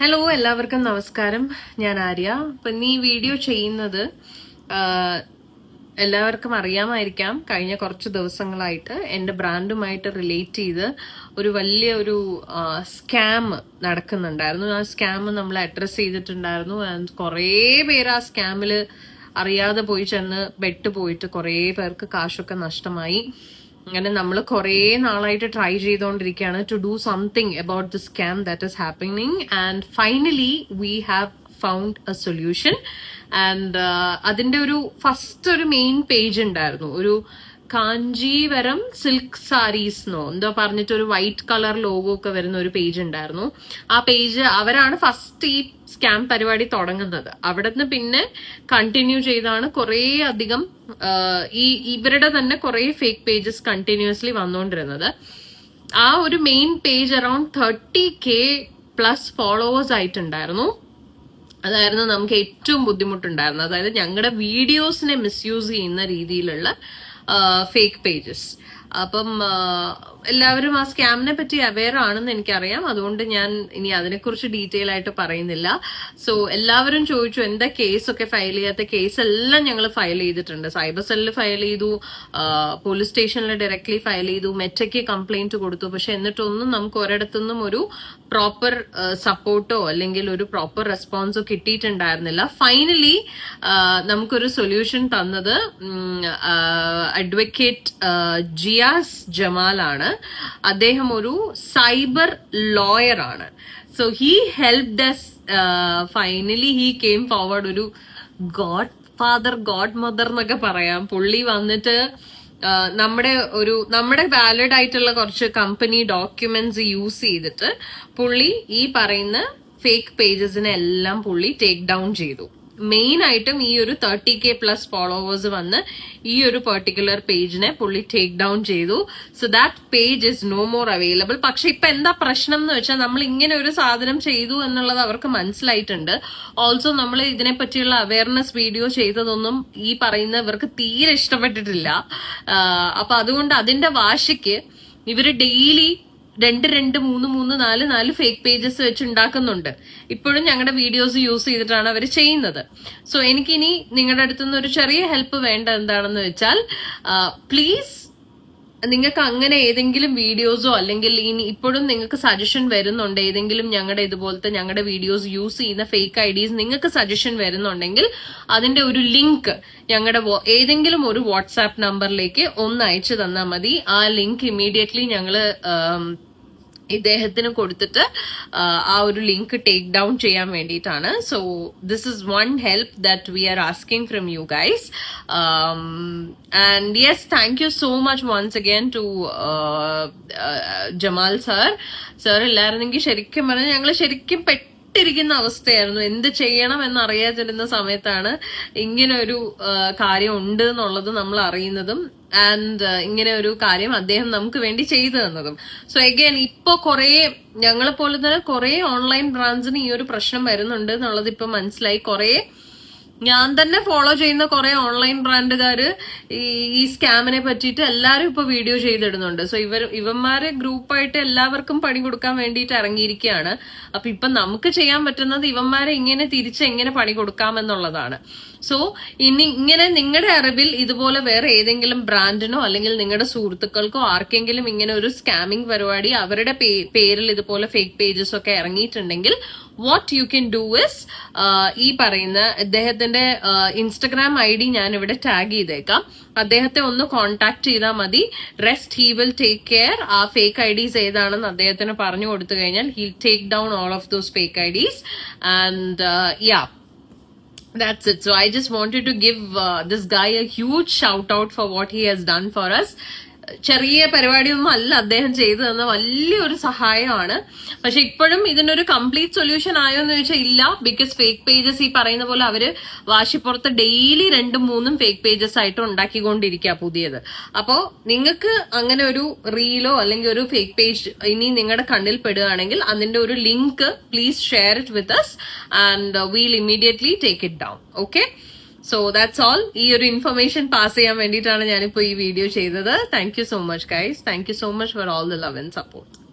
Hello എല്ലാവർക്കും നമസ്കാരം. ഞാൻ ആര്യ. അപ്പൊ ഈ വീഡിയോ ചെയ്യുന്നത് എല്ലാവർക്കും അറിയാമായിരിക്കാം. കഴിഞ്ഞ കുറച്ച് ദിവസങ്ങളായിട്ട് എന്റെ ബ്രാൻഡുമായിട്ട് റിലേറ്റ് ചെയ്ത് ഒരു വലിയ ഒരു സ്കാം നടക്കുന്നുണ്ടായിരുന്നു. ആ സ്കാം നമ്മൾ അഡ്രസ്സ് ചെയ്തിട്ടുണ്ടായിരുന്നു. കുറേ പേര് ആ സ്കാമിൽ അറിയാതെ പോയി ചെന്ന് ബെട്ട് പോയിട്ട് കുറേ പേർക്ക് കാശൊക്കെ നഷ്ടമായി. അങ്ങനെ നമ്മൾ കുറേ നാളായിട്ട് ട്രൈ ചെയ്തുകൊണ്ടിരിക്കുകയാണ് to do something about the scam that is happening and finally we have found a solution and അതിന്റെ ഒരു ഫസ്റ്റ് ഒരു മെയിൻ പേജ് ഉണ്ടായിരുന്നു. ഒരു കാഞ്ചീവരം സിൽക്ക് സാരീസ് എന്നോ എന്തോ പറഞ്ഞിട്ട് ഒരു വൈറ്റ് കളർ ലോഗോ ഒക്കെ വരുന്ന ഒരു പേജ് ഉണ്ടായിരുന്നു. ആ പേജ് അവരാണ് ഫസ്റ്റ് ഈ സ്കാം പരിപാടി തുടങ്ങുന്നത്. അവിടെ നിന്ന് പിന്നെ കണ്ടിന്യൂ ചെയ്താണ് കുറേ അധികം ഈ ഇവരുടെ തന്നെ കുറേ ഫേക്ക് പേജസ് കണ്ടിന്യൂസ്ലി വന്നുകൊണ്ടിരുന്നത് ആ ഒരു main page around thirty K plus followers ആയിട്ടുണ്ടായിരുന്നു. അതായിരുന്നു നമുക്ക് ഏറ്റവും ബുദ്ധിമുട്ടുണ്ടായിരുന്നത്. അതായത് ഞങ്ങളുടെ വീഡിയോസിനെ മിസ്യൂസ് ചെയ്യുന്ന രീതിയിലുള്ള ഫേക്ക് പേജസ് അപ്പം എല്ലാവരും ആ സ്കാമിനെ പറ്റി അവെയർ ആണെന്ന് എനിക്കറിയാം. അതുകൊണ്ട് ഞാൻ ഇനി അതിനെക്കുറിച്ച് ഡീറ്റെയിൽ ആയിട്ട് പറയുന്നില്ല. സോ എല്ലാവരും ചോദിച്ചു എന്താ കേസൊക്കെ ഫയൽ ചെയ്യാത്ത കേസ് എല്ലാം ഞങ്ങൾ ഫയൽ ചെയ്തിട്ടുണ്ട്. സൈബർ സെല്ലിൽ ഫയൽ ചെയ്തു പോലീസ് സ്റ്റേഷനിൽ ഡയറക്ട്ലി ഫയൽ ചെയ്തു മെറ്റയ്ക്ക് കംപ്ലൈന്റ് കൊടുത്തു. പക്ഷെ എന്നിട്ടൊന്നും നമുക്ക് ഒരിടത്തുനിന്നും ഒരു പ്രോപ്പർ സപ്പോർട്ടോ അല്ലെങ്കിൽ ഒരു പ്രോപ്പർ റെസ്പോൺസോ കിട്ടിയിട്ടുണ്ടായിരുന്നില്ല. ഫൈനലി നമുക്കൊരു സൊല്യൂഷൻ തന്നത് അഡ്വക്കേറ്റ് ജിയാസ് ജമാലാണ് അദ്ദേഹം ഒരു സൈബർ ലോയർ ആണ്. So he help does finally he came forward ഒരു ഗോഡ് ഫാദർ ഗോഡ് മദർ എന്നൊക്കെ പറയാം. പുള്ളി വന്നിട്ട് ആ, നമ്മുടെ ഒരു നമ്മുടെ വാലിഡ് ആയിട്ടുള്ള കുറച്ച് കമ്പനി ഡോക്യുമെന്റ്സ് യൂസ് ചെയ്തിട്ട് പുള്ളി ഈ പറയുന്ന ഫേക്ക് പേജസിനെ എല്ലാം പുള്ളി ടേക്ക് ഡൗൺ ചെയ്തു. മെയിൻ ആയിട്ടും ഈ ഒരു തേർട്ടി കെ പ്ലസ് ഫോളോവേഴ്സ് വന്ന് ഈ ഒരു പെർട്ടിക്കുലർ പേജിനെ പുള്ളി ടേക്ക് ഡൗൺ ചെയ്തു. So that page is no more available പക്ഷെ ഇപ്പൊ എന്താ പ്രശ്നം എന്ന് വെച്ചാൽ നമ്മൾ ഇങ്ങനെ ഒരു സാധനം ചെയ്തു എന്നുള്ളത് അവർക്ക് മനസ്സിലായിട്ടുണ്ട്. ഓൾസോ നമ്മൾ ഇതിനെ പറ്റിയുള്ള അവയർനെസ് വീഡിയോ ചെയ്തതൊന്നും ഈ പറയുന്ന ഇവർക്ക് തീരെ ഇഷ്ടപ്പെട്ടിട്ടില്ല. അപ്പൊ അതുകൊണ്ട് അതിന്റെ വാശിക്ക് ഇവർ ഡെയിലി രണ്ട് രണ്ട് മൂന്ന് മൂന്ന് നാല് നാല് ഫേക്ക് പേജസ് വെച്ച് ഉണ്ടാക്കുന്നുണ്ട് ഇപ്പോഴും ഞങ്ങളുടെ വീഡിയോസ് യൂസ് ചെയ്തിട്ടാണ് അവർ ചെയ്യുന്നത്. സോ എനിക്കിനി നിങ്ങളുടെ അടുത്തു നിന്ന് ഒരു ചെറിയ ഹെൽപ്പ് വേണ്ട എന്താണെന്ന് വെച്ചാൽ പ്ലീസ് നിങ്ങൾക്ക് അങ്ങനെ ഏതെങ്കിലും വീഡിയോസോ അല്ലെങ്കിൽ ഇനി ഇപ്പോഴും നിങ്ങൾക്ക് സജഷൻ വരുന്നുണ്ട് ഏതെങ്കിലും ഞങ്ങളുടെ ഇതുപോലത്തെ ഞങ്ങളുടെ വീഡിയോസ് യൂസ് ചെയ്യുന്ന ഫേക്ക് ഐ ഡീസ് നിങ്ങൾക്ക് സജഷൻ വരുന്നുണ്ടെങ്കിൽ അതിന്റെ ഒരു ലിങ്ക് ഞങ്ങളുടെ ഏതെങ്കിലും ഒരു വാട്സാപ്പ് നമ്പറിലേക്ക് ഒന്ന് അയച്ചു തന്നാൽ മതി. ആ ലിങ്ക് ഇമ്മീഡിയറ്റ്ലി ഞങ്ങൾ ആം, ഇദ്ദേഹത്തിന് കൊടുത്തിട്ട് ആ, ഒരു ലിങ്ക് ടേക്ക് ഡൗൺ ചെയ്യാൻ വേണ്ടിയിട്ടാണ്. So this is one help that we are asking from you guys and yes thank you so much once again to Jamal sir sir ഇല്ലായിരുന്നെങ്കിൽ ശരിക്കും പറഞ്ഞാൽ ഞങ്ങൾ ശരിക്കും പെട്ടിരിക്കുന്ന അവസ്ഥയായിരുന്നു. എന്ത് ചെയ്യണം എന്നറിയാതിരുന്ന സമയത്താണ് ഇങ്ങനെ ഒരു കാര്യം ഉണ്ട് എന്നുള്ളത് നമ്മൾ അറിയുന്നതും ആൻഡ് ഇങ്ങനെ ഒരു കാര്യം അദ്ദേഹം നമുക്ക് വേണ്ടി ചെയ്തു തന്നതും. സോ എഗെയിൻ ഇപ്പൊ കുറെ ഞങ്ങളെ പോലെ തന്നെ കുറെ ഓൺലൈൻ ബ്രാൻഡ്സിന് ഈ ഒരു പ്രശ്നം വരുന്നുണ്ട് എന്നുള്ളത് ഇപ്പൊ മനസ്സിലായി. കുറെ ഞാൻ തന്നെ ഫോളോ ചെയ്യുന്ന കുറെ ഓൺലൈൻ ബ്രാൻഡുകാർ ഈ സ്കാമിനെ പറ്റിയിട്ട് എല്ലാവരും ഇപ്പൊ വീഡിയോ ചെയ്തിടുന്നുണ്ട്. സോ ഇവർ ഇവന്മാരെ ഗ്രൂപ്പായിട്ട് എല്ലാവർക്കും പണി കൊടുക്കാൻ വേണ്ടിയിട്ട് ഇറങ്ങിയിരിക്കുകയാണ്. അപ്പൊ ഇപ്പൊ നമുക്ക് ചെയ്യാൻ പറ്റുന്നത് ഇവന്മാരെ ഇങ്ങനെ തിരിച്ച് എങ്ങനെ പണി കൊടുക്കാമെന്നുള്ളതാണ്. സോ ഇനി ഇങ്ങനെ നിങ്ങളുടെ അറിവിൽ ഇതുപോലെ വേറെ ഏതെങ്കിലും ബ്രാൻഡിനോ അല്ലെങ്കിൽ നിങ്ങളുടെ സുഹൃത്തുക്കൾക്കോ ആർക്കെങ്കിലും ഇങ്ങനെ ഒരു സ്കാമിംഗ് പരിപാടി അവരുടെ പേരിൽ ഇതുപോലെ ഫേക്ക് പേജസ് ഒക്കെ ഇറങ്ങിയിട്ടുണ്ടെങ്കിൽ what you can do is ഈ പറയുന്ന അദ്ദേഹത്തിന്റെ ഇൻസ്റ്റഗ്രാം ഐ ഡി ഞാൻ ഇവിടെ ടാഗ് ചെയ്തേക്കാം. അദ്ദേഹത്തെ ഒന്ന് കോൺടാക്ട് ചെയ്താൽ മതി. Rest he will take care ആ ഫേക്ക് ഐ ഡീസ് ഏതാണെന്ന് അദ്ദേഹത്തിന് പറഞ്ഞു കൊടുത്തു കഴിഞ്ഞാൽ he take down all of those fake I Ds and yeah That's it. So I just wanted to give uh, this guy a huge shout out for what he has done for us. ചെറിയ പരിപാടിയൊന്നും അല്ല അദ്ദേഹം ചെയ്തു തന്ന വലിയൊരു സഹായമാണ്. പക്ഷെ ഇപ്പോഴും ഇതിനൊരു കംപ്ലീറ്റ് സൊല്യൂഷൻ ആയോ എന്ന് ചോദിച്ചാൽ ഇല്ല. ബിക്കോസ് ഫേക്ക് പേജസ് ഈ പറയുന്ന പോലെ അവർ വാശിപ്പുറത്ത് ഡെയിലി രണ്ടും മൂന്നും ഫേക്ക് പേജസ് ആയിട്ട് ഉണ്ടാക്കിക്കൊണ്ടിരിക്കുക പുതിയത്. അപ്പോ നിങ്ങൾക്ക് അങ്ങനെ ഒരു റീലോ അല്ലെങ്കിൽ ഒരു ഫേക്ക് പേജ് ഇനി നിങ്ങളുടെ കണ്ണിൽ പെടുകയാണെങ്കിൽ അതിന്റെ ഒരു link please share it with us and we'll immediately take it down okay so that's all ഈ ഒരു ഇൻഫർമേഷൻ പാസ് ചെയ്യാൻ വേണ്ടിയിട്ടാണ് ഞാനിപ്പോൾ ഈ വീഡിയോ ചെയ്തത്. Thank you so much guys thank you so much for all the love and support